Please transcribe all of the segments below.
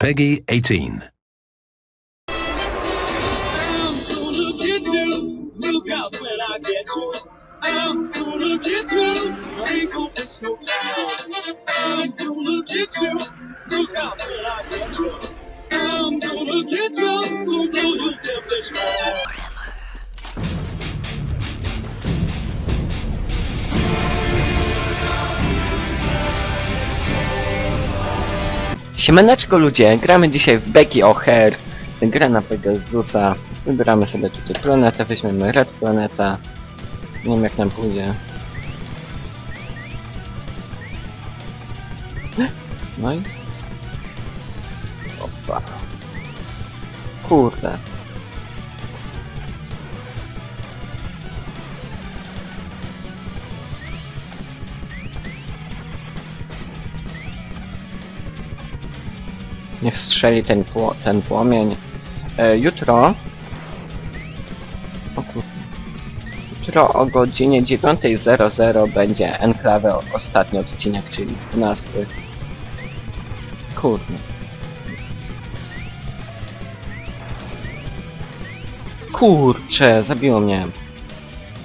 Peggy 18. I'm gonna get you. Look out when I get you. I'm gonna get you. Ain't gonna no time. I'm gonna get you. Look out when I get you. I'm gonna get you. Gonna blow devilish mind. Siemaneczko ludzie, gramy dzisiaj w Becky O'Hare, gra na Pegasusa, wybieramy sobie tutaj planetę, weźmiemy Red Planeta, nie wiem jak nam pójdzie. No i... Opa. Kurde. Niech strzeli ten, pło ten płomień. E, jutro... O kurde. Jutro o godzinie 9.00 będzie Enklawę ostatni odcinek, czyli 12. Kurde. Kurcze, zabiło mnie.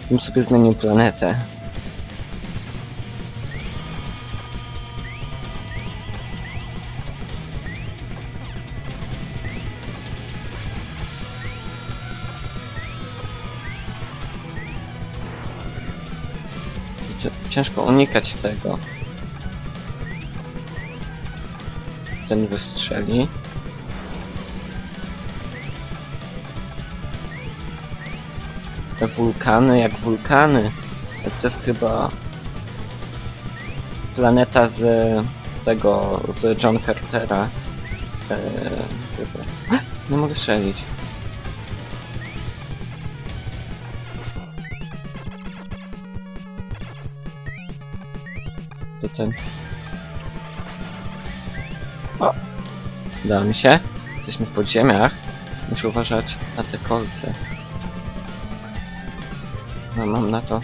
Bym sobie zmienił planetę. Ciężko unikać tego. Ten wystrzeli. Te wulkany jak wulkany. To jest chyba planeta z tego, z John Cartera. Eee. Nie mogę strzelić. To ten. O! Udało mi się. Jesteśmy w podziemiach. Muszę uważać na te kolce. No mam na to.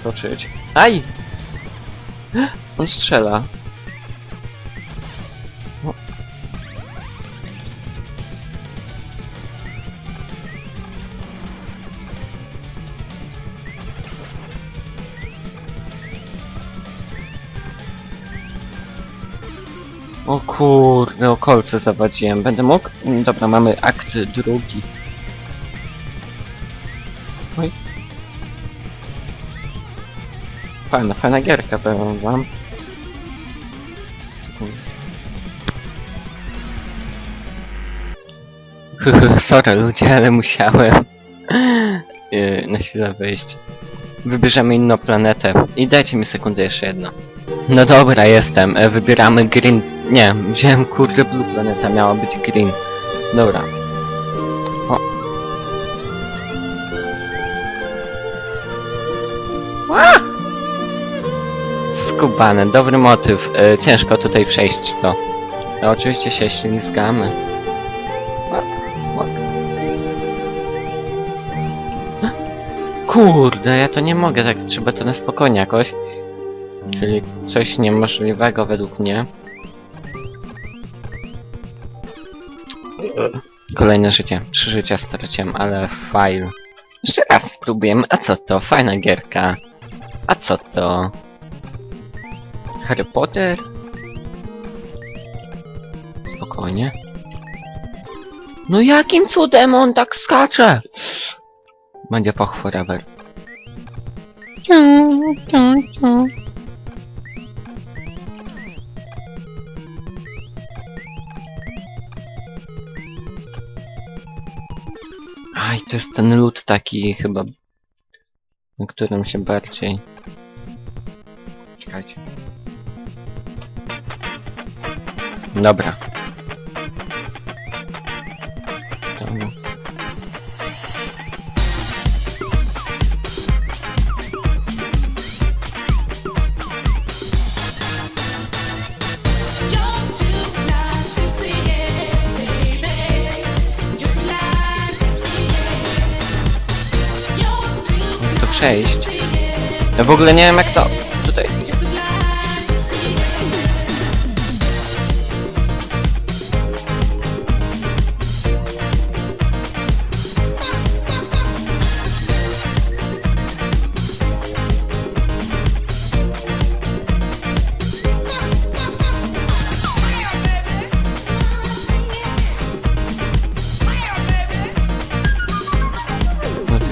Skoczyć. Aj! On strzela. O kurde, o kolce zawadziłem. Będę mógł? Mm, Dobra, mamy akt drugi. Oj. Fajna, fajna gierka, powiem wam. Sorry ludzie, ale musiałem yy, na chwilę wyjść. Wybierzemy inną planetę. I dajcie mi sekundę jeszcze jedno. No dobra, jestem. E, Wybieramy green... Nie, wziąłem kurde blue planeta, miała być green. Dobra. O. A! Skubane, dobry motyw. E, ciężko tutaj przejść to. No, oczywiście się ślizgamy. Kurde, ja to nie mogę, tak trzeba to na spokojnie jakoś. Czyli coś niemożliwego według mnie. Kolejne życie. Trzy życia straciłem, ale file. Jeszcze raz spróbujemy. A co to? Fajna gierka. A co to? Harry Potter? Spokojnie. No jakim cudem on tak skacze? Będzie poch forever. Aj, to jest ten lód taki chyba, na którym się bardziej... Czekajcie. Dobra. przejść. Ja w ogóle nie wiem jak to tutaj...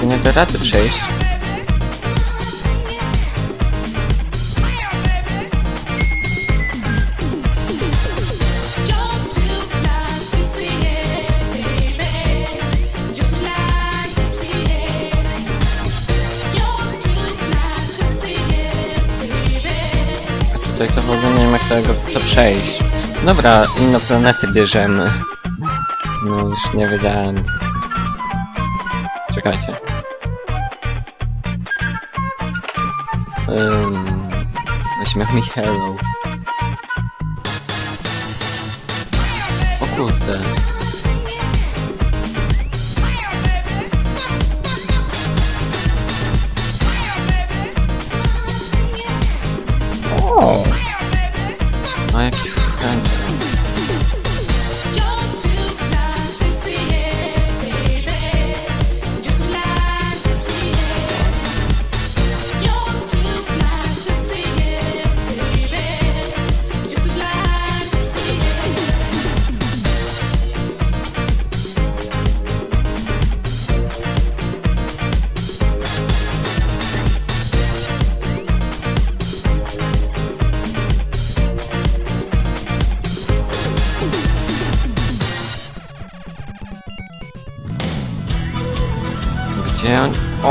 No nie da rady przejść. Tutaj to w ogóle nie wiem jak tego to przejść. Dobra, inne planety bierzemy. No już nie wiedziałem. Czekajcie. Um, weźmy mi hello. O kurde.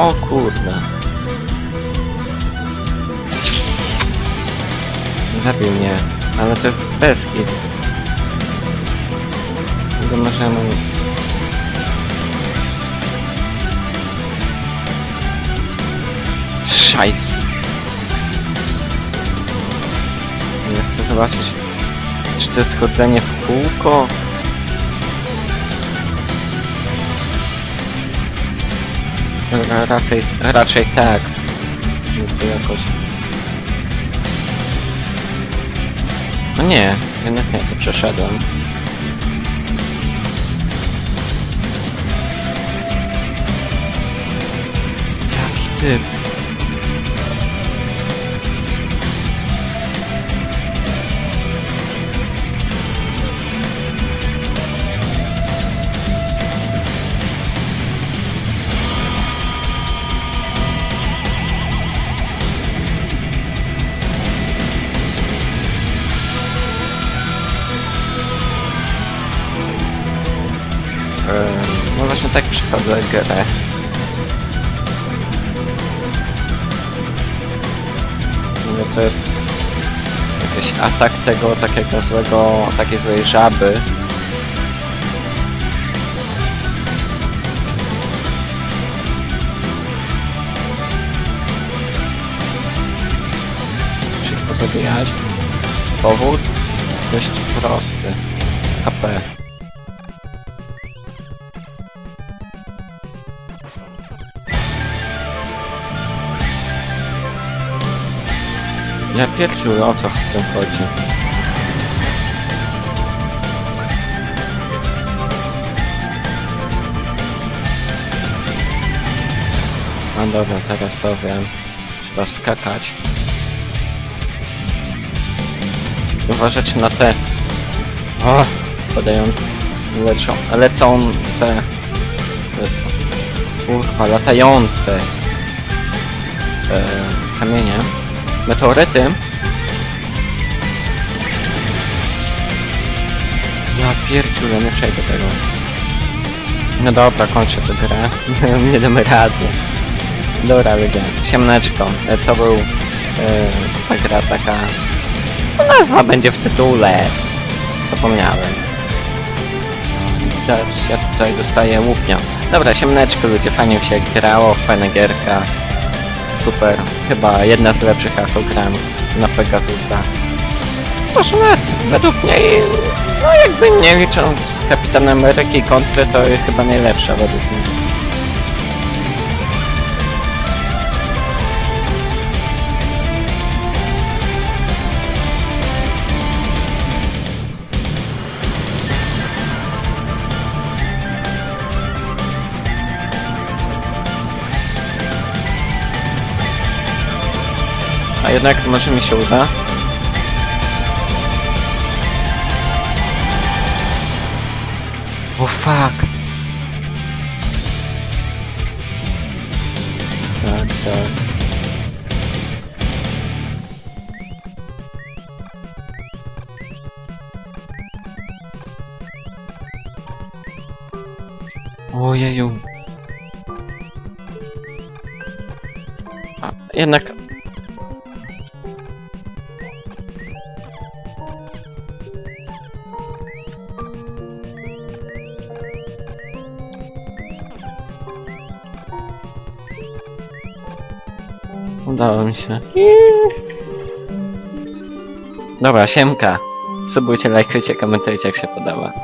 O kurde. Zabił mnie, ale to jest Beskid. Go możemy... Szajs. Ja chcę zobaczyć, czy to jest chodzenie w kółko? Raczej, raczej tak. No to jakoś... No nie, jednak nie, to przeszedłem. Jaki typ? Tak przychodzę grę. No to jest jakiś atak tego takiego złego, takiej złej żaby. Szybko zabijać. Powód dość prosty. HP. Ja pierdziu, o co w tym chodzi? No dobra, teraz to wiem. Trzeba skakać. Uważać na te... O! Spadają... Leczą... Lecące... Lecą... Kurwa, latające... E, kamienie. Meteoryty. Ja pierdziule, nie przejdę tego. No dobra, kończę tę grę. nie damy rady. Dobra ludzie, siemneczko. To był... E, ta gra taka... No, nazwa będzie w tytule. Zapomniałem. Widać, ja tutaj dostaję łupnia. Dobra, siemneczko ludzie, fajnie się grało, fajna gierka. Super, chyba jedna z lepszych gram na Pegasusa. Może nawet według mnie, no jakby nie licząc Kapitan Ameryki kontry, to jest chyba najlepsza według mnie. jednak może mi się uda. O oh, fuck! Tak, tak. Ojeju. jednak Udało mi się. Dobra, siemka. Subujcie, lajkujcie, komentujcie jak się podoba.